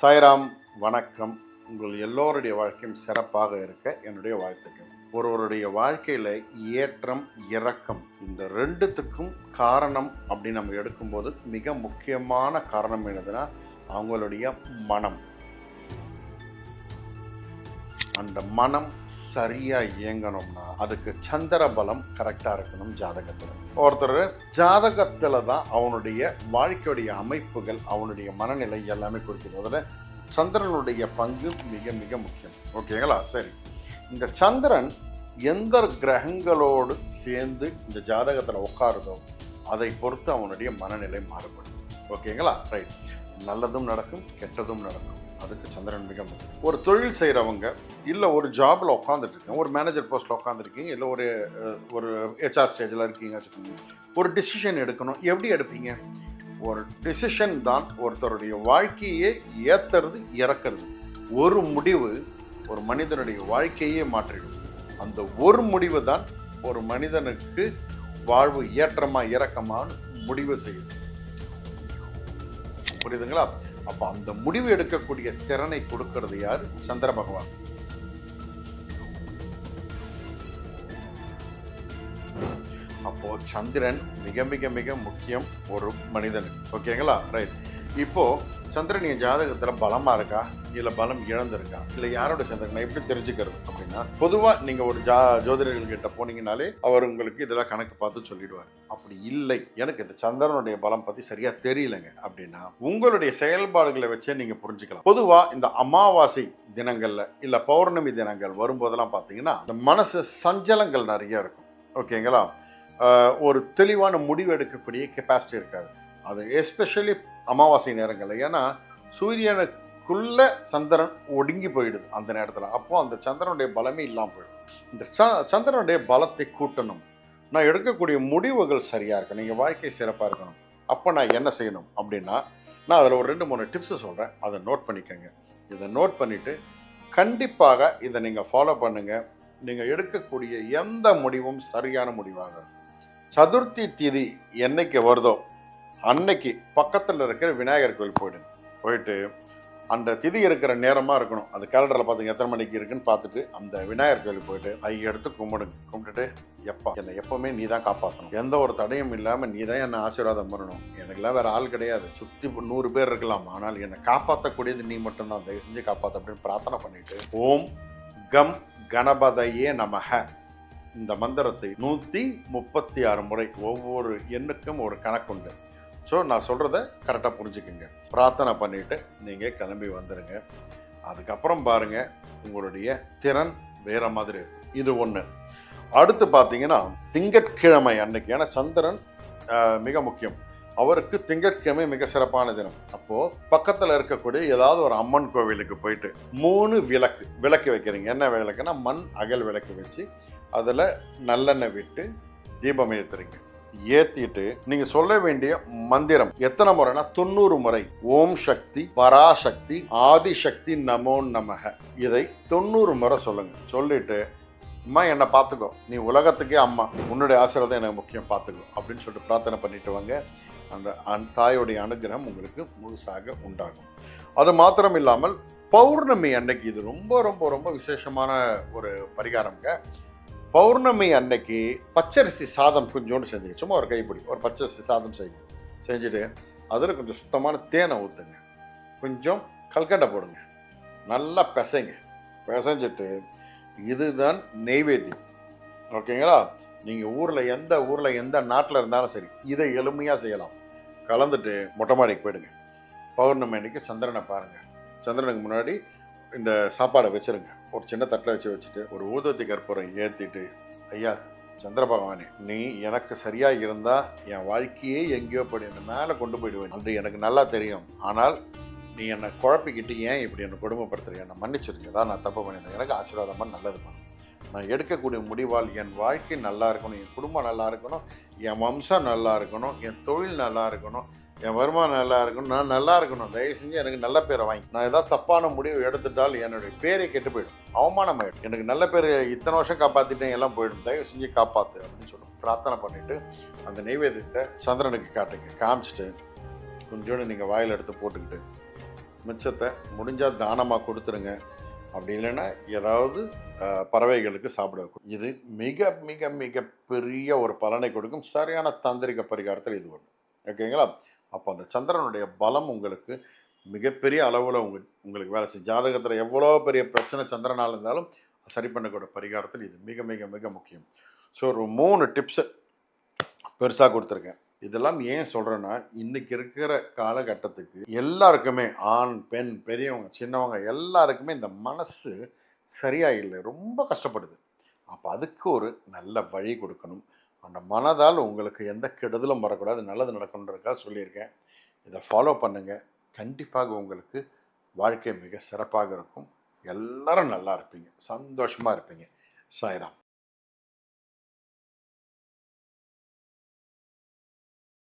சாய்ராம் வணக்கம். உங்கள் எல்லோருடைய வாழ்க்கையும் சிறப்பாக இருக்க என்னுடைய வாழ்த்துக்கள். ஒருவருடைய வாழ்க்கையில் ஏற்றம் இறக்கம் இந்த ரெண்டுத்துக்கும் காரணம் அப்படின்னு நம்ம எடுக்கும்போது மிக முக்கியமான காரணம் என்னதுன்னா அவங்களுடைய மனம். அந்த மனம் சரியாக இயங்கணும்னா அதுக்கு சந்திர பலம் கரெக்டாக இருக்கணும் ஜாதகத்தில். ஒருத்தர் ஜாதகத்தில் தான் அவனுடைய வாழ்க்கையுடைய அமைப்புகள் அவனுடைய மனநிலை எல்லாமே குறிக்குது. அதில் சந்திரனுடைய பங்கு மிக மிக முக்கியம். ஓகேங்களா? சரி. இந்த சந்திரன் எந்த கிரகங்களோடு சேர்ந்து இந்த ஜாதகத்தில் உட்காருதோ அதை பொறுத்து அவனுடைய மனநிலை மாறுபடும். ஓகேங்களா? ரைட். நல்லதும் நடக்கும் கெட்டதும் நடக்கும். அதுக்கு சந்திரன் மிக முக்கியம். ஒரு தொழில் செய்கிறவங்க இல்லை ஒரு ஜாபில் உட்காந்துட்ருக்கேன் ஒரு மேனேஜர் போஸ்ட்டில் உட்காந்துருக்கீங்க இல்லை ஒரு ஒரு ஹெச்ஆர் ஸ்டேஜில் இருக்கீங்க வச்சுக்கோங்க. ஒரு டிசிஷன் எடுக்கணும். எப்படி எடுப்பீங்க? ஒரு டிசிஷன் தான் ஒருத்தருடைய வாழ்க்கையே ஏத்துறது இறக்கிறது. ஒரு முடிவு ஒரு மனிதனுடைய வாழ்க்கையே மாற்றிடும். அந்த ஒரு முடிவு தான் ஒரு மனிதனுக்கு வாழ்வு ஏற்றமா இறக்கமான்னு முடிவு செய்யுது புரியுதுங்களா? அப்ப அந்த முடிவு எடுக்கக்கூடிய திறனை கொடுக்கிறது யார்? சந்திர பகவான். அப்போ சந்திரன் மிக மிக மிக முக்கியம் ஒரு மனிதனுக்கு. ஓகேங்களா? ரைட் இப்போ சந்திரன் என் ஜாதகத்தில் பலமாக இருக்கா? இல்லை பலம் இழந்திருக்கா? இல்லை யாரோட சந்திரன் எப்படி தெரிஞ்சுக்கிறது அப்படின்னா பொதுவாக நீங்கள் ஒரு ஜா ஜோதிடர்கள் கிட்ட போனீங்கனாலே அவர் உங்களுக்கு இதெல்லாம் கணக்கு பார்த்து சொல்லிடுவார். அப்படி இல்லை. எனக்கு இந்த சந்திரனுடைய பலம் பற்றி சரியாக தெரியலங்க. அப்படின்னா உங்களுடைய செயல்பாடுகளை வச்சே நீங்கள் புரிஞ்சுக்கலாம். பொதுவாக இந்த அமாவாசை தினங்களில் இல்லை பௌர்ணமி தினங்கள் வரும்போதெல்லாம் பார்த்தீங்கன்னா இந்த மனசு சஞ்சலங்கள் நிறைய இருக்கும். ஓகேங்களா? ஒரு தெளிவான முடிவு எடுக்கக்கூடிய கெப்பாசிட்டி இருக்காது. அது எஸ்பெஷலி அமாவாசை நேரங்களில். ஏன்னா சூரியனுக்குள்ள சந்திரன் ஒடுங்கி போயிடுது அந்த நேரத்தில். அப்போ அந்த சந்திரனுடைய பலமே இல்லாமல் போயிடும் இந்த ச- சந்திரனுடைய பலத்தை கூட்டணும். நான் எடுக்கக்கூடிய முடிவுகள் சரியாக இருக்கணும். நீங்கள் வாழ்க்கை சிறப்பாக இருக்கணும். அப்போ நான் என்ன செய்யணும் அப்படின்னா நான் அதில் ஒரு ரெண்டு மூணு டிப்ஸ் சொல்கிறேன் அதை நோட் பண்ணிக்கோங்க. இதை நோட் பண்ணிவிட்டு கண்டிப்பாக இதை நீங்கள் ஃபாலோ பண்ணுங்கள் நீங்கள் எடுக்கக்கூடிய எந்த முடிவும் சரியான முடிவாக இருக்கும். சதுர்த்தி திதி என்னைக்கு வருதோ அன்னைக்கு பக்கத்தில் இருக்கிற விநாயகர் கோயில் போயிடுங்க. போயிட்டு அந்த திதி இருக்கிற நேரமாக இருக்கணும். அந்த கேலண்டரில் பார்த்துங்க எத்தனை மணிக்கு இருக்குன்னு பார்த்துட்டு அந்த விநாயகர் கோயில் போயிட்டு ஐ எடுத்து கும்பிடுங்க. கும்பிட்டுட்டு எப்பா என்னை எப்போவுமே நீ தான் காப்பாற்றணும் எந்த ஒரு தடையும் இல்லாமல் நீ தான் என்னை ஆசீர்வாதம் பண்ணணும். எனக்குலாம் வேறு ஆள் கிடையாது. சுற்றி நூறு பேர் இருக்கலாம். ஆனால் என்னை காப்பாற்றக்கூடியது நீ மட்டும்தான். தயவு செஞ்சு காப்பாற்ற அப்படின்னு பிரார்த்தனை பண்ணிட்டு ஓம் கம் கணபதையே நமக இந்த மந்திரத்தை நூற்றி முப்பத்தி ஆறு முறை ஒவ்வொரு எண்ணுக்கும் ஒரு கணக்குண்டு. ஸோ நான் சொல்கிறத கரெக்டாக புரிஞ்சுக்குங்க. பிரார்த்தனை பண்ணிவிட்டு நீங்கள் கிளம்பி வந்துடுங்க அதுக்கப்புறம் பாருங்கள் உங்களுடைய திறன் வேற மாதிரி இருக்கும். இது ஒன்று அடுத்து பார்த்தீங்கன்னா திங்கட்கிழமை அன்னைக்கு. ஏன்னா சந்திரன் மிக முக்கியம். அவருக்கு திங்கட்கிழமை மிக சிறப்பான தினம். அப்போ பக்கத்தில் இருக்கக்கூடிய ஏதாவது ஒரு அம்மன் கோவிலுக்கு போயிட்டு மூணு விளக்கு விளக்கு வைக்கிறீங்க. என்ன விளக்குன்னா மண் அகல் விளக்கு வச்சு அதில் நல்லெண்ணெய் விட்டு தீபம் ஏற்றுறீங்க ஏத்திட்டு நீங்க சொல்ல வேண்டிய மந்திரம் எத்தனை முறைனா தொண்ணூறு முறை. ஓம் சக்தி பராசக்தி ஆதிசக்தி நமோ நமக. இதை தொண்ணூறு முறை சொல்லுங்க. சொல்லிட்டு அம்மா என்னை பார்த்துக்கோ. நீ உலகத்துக்கே அம்மா. உன்னுடைய ஆசீர்வாதம் எனக்கு முக்கியம். பார்த்துக்கோ. அப்படின்னு சொல்லிட்டு பிரார்த்தனை பண்ணிட்டு வாங்க. அந்த அன்- தாயோடைய அனுகிரகம் உங்களுக்கு முழுசாக உண்டாகும். அது மாத்திரம் இல்லாமல் பௌர்ணமி அன்னைக்கு இது ரொம்ப ரொம்ப ரொம்ப விசேஷமான ஒரு பரிகாரம்ங்க. பௌர்ணமி அன்னைக்கு பச்சரிசி சாதம் கொஞ்சோண்டு செஞ்சுங்க சும்மா ஒரு கைப்பிடி ஒரு பச்சரிசி சாதம் செய்யுங்க செஞ்சுட்டு அதில் கொஞ்சம் சுத்தமான தேனை ஊற்றுங்க கொஞ்சம் கல்கண்டை போடுங்க. நல்லா பிசைங்க. பிசைஞ்சிட்டு இதுதான் நெய்வேத்தியம். ஓகேங்களா? நீங்கள் ஊரில் எந்த ஊரில் எந்த நாட்டில் இருந்தாலும் சரி இதை எளிமையாக செய்யலாம். கலந்துட்டு மொட்டை மாடிக்கு போயிடுங்க. பௌர்ணமி அன்னைக்கு சந்திரனை பாருங்கள் சந்திரனுக்கு முன்னாடி இந்த சாப்பாடை வச்சிருங்க. ஒரு சின்ன தட்டில் வச்சு வச்சுட்டு ஒரு ஊதத்தி கற்பூரம் ஏற்றிட்டு ஐயா சந்திர பகவானே நீ எனக்கு சரியாக இருந்தால் என் வாழ்க்கையே எங்கேயோ போய் என்னை மேலே கொண்டு போயிடுவேன் அது எனக்கு நல்லா தெரியும். ஆனால் நீ என்னை குழப்பிக்கிட்டு ஏன் இப்படி என்னை கொடுமைப்படுத்துற என்னை மன்னிச்சிருக்க தான் நான் தப்பு பண்ணியிருந்தேன். எனக்கு ஆசீர்வாதமாக நல்லது பண்ணு. நான் எடுக்கக்கூடிய முடிவால் என் வாழ்க்கை நல்லா இருக்கணும் என் குடும்பம் நல்லா இருக்கணும் என் வம்சம் நல்லா இருக்கணும் என் தொழில் நல்லா இருக்கணும் என் வருமானம் நல்லா இருக்கணும் நான் நல்லா இருக்கணும். தயவு செஞ்சு எனக்கு நல்ல பேரை வாங்கி. நான் ஏதாவது தப்பான முடிவு எடுத்துட்டால் என்னுடைய பேரே கெட்டு போயிடும். அவமானம் ஆயிடும் எனக்கு நல்ல பேர் இத்தனை வருஷம் காப்பாற்றிட்டேன் எல்லாம் போயிடும். தயவு செஞ்சு காப்பாற்று அப்படின்னு சொல்லுவோம். பிரார்த்தனை பண்ணிட்டு அந்த நைவேத்தியத்தை சந்திரனுக்கு காட்டுங்க. காமிச்சிட்டு கொஞ்சோடு நீங்கள் வாயில் எடுத்து போட்டுக்கிட்டு மிச்சத்தை முடிஞ்சால் தானமாக கொடுத்துருங்க. அப்படி இல்லைன்னா ஏதாவது பறவைகளுக்கு சாப்பிட இது மிக மிக மிக பெரிய ஒரு பலனை கொடுக்கும். சரியான தாந்திரிக பரிகாரத்தில் இது ஒன்று ஓகேங்களா? அப்போ அந்த சந்திரனுடைய பலம் உங்களுக்கு மிகப்பெரிய அளவில் உங்கள் உங்களுக்கு வேலை செய்யும் ஜாதகத்தில் எவ்வளோ பெரிய பிரச்சனை சந்திரனால் இருந்தாலும் சரி பண்ணக்கூடிய பரிகாரத்தில் இது மிக மிக மிக முக்கியம். ஸோ ஒரு மூணு டிப்ஸு பெருசாக கொடுத்துருக்கேன். இதெல்லாம் ஏன் சொல்கிறேன்னா இன்றைக்கி இருக்கிற காலகட்டத்துக்கு எல்லாருக்குமே ஆண் பெண் பெரியவங்க சின்னவங்க எல்லாருக்குமே இந்த மனசு சரியாக இல்லை ரொம்ப கஷ்டப்படுது. அப்போ அதுக்கு ஒரு நல்ல வழி கொடுக்கணும். அந்த மனதால் உங்களுக்கு எந்த கெடுதலும் வரக்கூடாது நல்லது நடக்கணுன்றதுக்காக சொல்லியிருக்கேன். இதை ஃபாலோ பண்ணுங்கள் கண்டிப்பாக உங்களுக்கு வாழ்க்கை மிக சிறப்பாக இருக்கும். எல்லாரும் நல்லா இருப்பீங்க. சந்தோஷமாக இருப்பீங்க. சாய்ராம்.